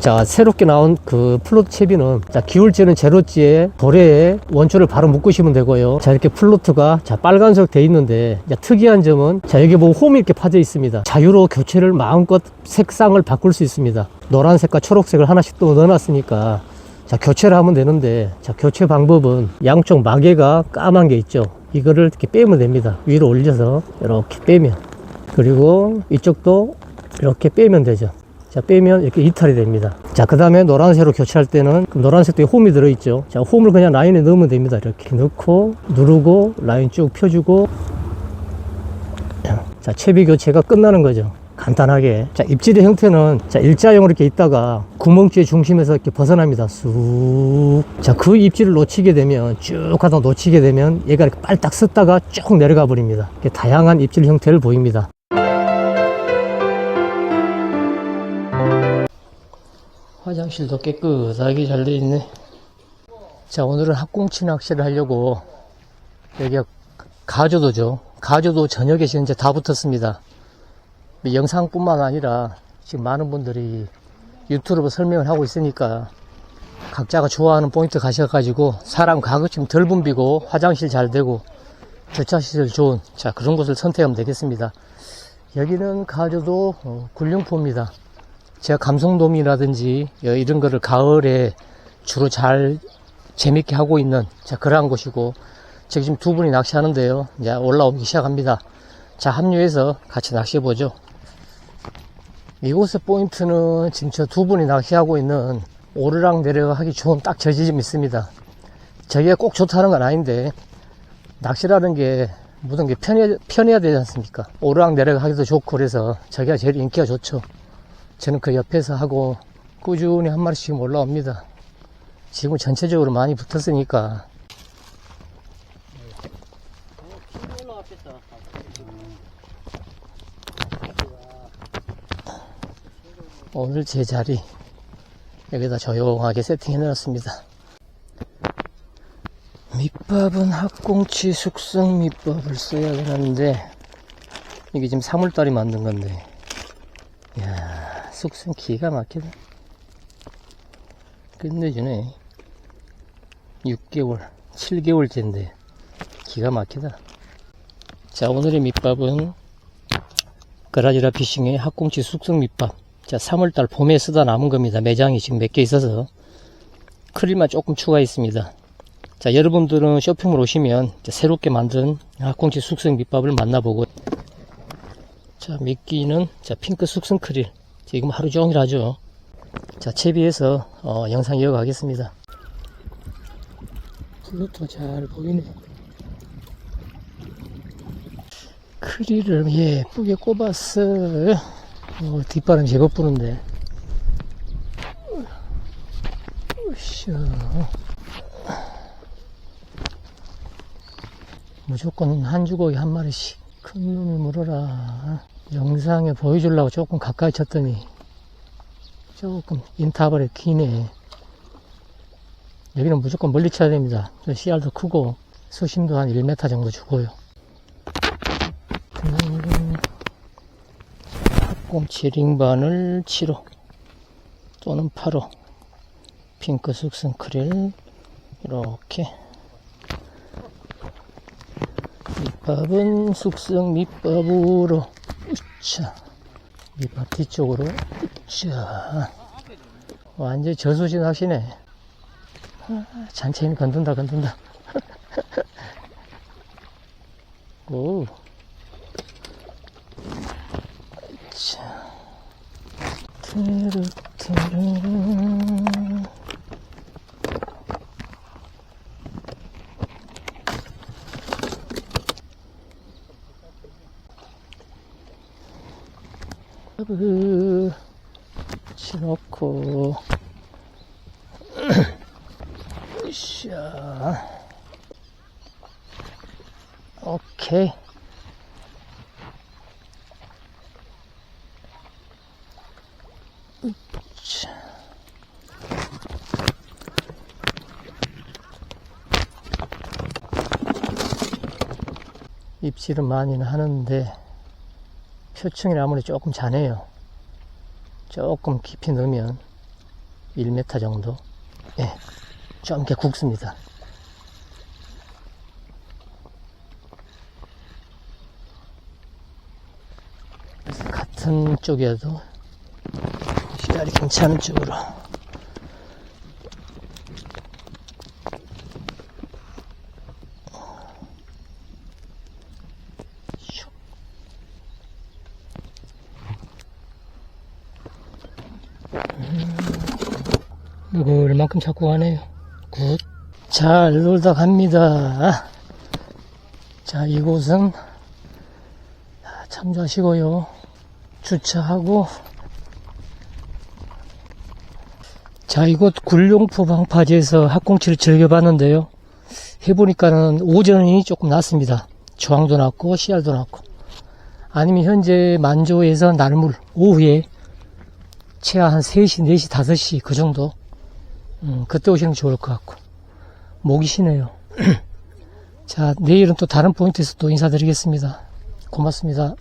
자, 새롭게 나온 그 플로트 채비는 자, 기울지는 제로지에 도래에 원줄을 바로 묶으시면 되고요. 자, 이렇게 플로트가 자, 빨간색 돼 있는데 자, 특이한 점은 자, 여기 보면 홈이 이렇게 파져 있습니다. 자유로 교체를 마음껏 색상을 바꿀 수 있습니다. 노란색과 초록색을 하나씩 또 넣어놨으니까 자, 교체를 하면 되는데 자, 교체 방법은 양쪽 마개가 까만 게 있죠. 이거를 이렇게 빼면 됩니다. 위로 올려서 이렇게 빼면 그리고 이쪽도 이렇게 빼면 되죠. 자, 빼면 이렇게 이탈이 됩니다. 자, 그 다음에 노란색으로 교체할 때는 그 노란색도 홈이 들어있죠. 자, 홈을 그냥 라인에 넣으면 됩니다. 이렇게 넣고, 누르고, 라인 쭉 펴주고, 자, 채비 교체가 끝나는 거죠. 간단하게. 자, 입질의 형태는 자, 일자형으로 이렇게 있다가 구멍지의 중심에서 이렇게 벗어납니다. 쑥. 자, 그 입질을 놓치게 되면 쭉 하다 놓치게 되면 얘가 이렇게 빨딱 섰다가 쭉 내려가 버립니다. 이렇게 다양한 입질 형태를 보입니다. 화장실도 깨끗하게 잘 되어 있네. 자, 오늘은 학꽁치 낚시를 하려고 여기가 가조도죠. 가조도 저녁에 지금 이제 다 붙었습니다. 영상뿐만 아니라 지금 많은 분들이 유튜브로 설명을 하고 있으니까 각자가 좋아하는 포인트 가셔가지고 사람 좀덜 붐비고 화장실 잘 되고 주차시설 좋은 자 그런 곳을 선택하면 되겠습니다. 여기는 가조도 어, 굴룡포입니다. 제가 감성돔이라든지 어, 이런 거를 가을에 주로 잘 재밌게 하고 있는 자 그러한 곳이고 지금 두 분이 낚시하는데요. 이제 올라오기 시작합니다. 자 합류해서 같이 낚시해 보죠. 이곳의 포인트는 지금 저 두 분이 낚시하고 있는 오르락 내려가기 좋은 딱 저 지점이 있습니다. 저게 꼭 좋다는 건 아닌데 낚시라는 게 모든 게 편해, 편해야 되지 않습니까? 오르락 내려가기도 좋고 그래서 저기가 제일 인기가 좋죠. 저는 그 옆에서 하고 꾸준히 한 마리씩 올라옵니다. 지금 전체적으로 많이 붙었으니까 오늘 제 자리 여기다 조용하게 세팅해 놨습니다. 밑밥은 학꽁치 숙성 밑밥을 써야 되는데 이게 지금 3월달에 만든 건데 이야 숙성 기가 막히다 끝내주네. 6개월 7개월째인데 기가 막히다. 자 오늘의 밑밥은 그라지라 피싱의 학꽁치 숙성 밑밥. 자 3월달 봄에 쓰다 남은 겁니다. 매장이 지금 몇 개 있어서. 크릴만 조금 추가 있습니다. 자 여러분들은 쇼핑몰 오시면 새롭게 만든 학꽁치 숙성 밑밥을 만나보고. 자 미끼는 자 핑크 숙성 크릴 지금 하루 종일 하죠 자 채비해서 어, 영상 이어가겠습니다. 플루토 잘 보이네. 크릴을 예쁘게 꼽았어 어, 뒷바람 제법 부는데. 으쌰. 무조건 한 주걱이 한 마리씩 큰 놈이 물어라 영상에 보여주려고 조금 가까이 쳤더니 조금 인터벌이 기네. 여기는 무조건 멀리 쳐야 됩니다. 저 씨알도 크고 수심도 한 1m 정도 주고요. 학꽁치 링반을 7호 또는 8호 핑크 숙성 크릴 이렇게. 밑밥은 숙성 밑밥으로 으쌰 밑밥 뒤쪽으로 으쌰 완전 저수지 낚시네. 아, 잔체인 건든다 건든다 오 자, 트르트르 으, 치놓고. 으쌰 오케이. 으쌰. 입질은 많이는 하는데 표층이 아무리 조금 자네요. 조금 깊이 넣으면 1m 정도. 예. 좀 이렇게 굵습니다. 같은 쪽이어도 씨알이 괜찮은 쪽으로. 누구 얼만큼 잡고 가네요. 굿. 잘 놀다 갑니다. 자, 이곳은 참조하시고요. 주차하고. 자, 이곳 굴룡포 방파제에서 학꽁치를 즐겨봤는데요. 해보니까는 오전이 조금 낫습니다. 조항도 낮고, 씨알도 낮고. 아니면 현재 만조에서 날물, 오후에 최하 한 3시, 4시, 5시 그 정도. 음, 그때 오시는 게 좋을 것 같고. 목이 쉬네요. 자, 내일은 또 다른 포인트에서 또 인사드리겠습니다. 고맙습니다.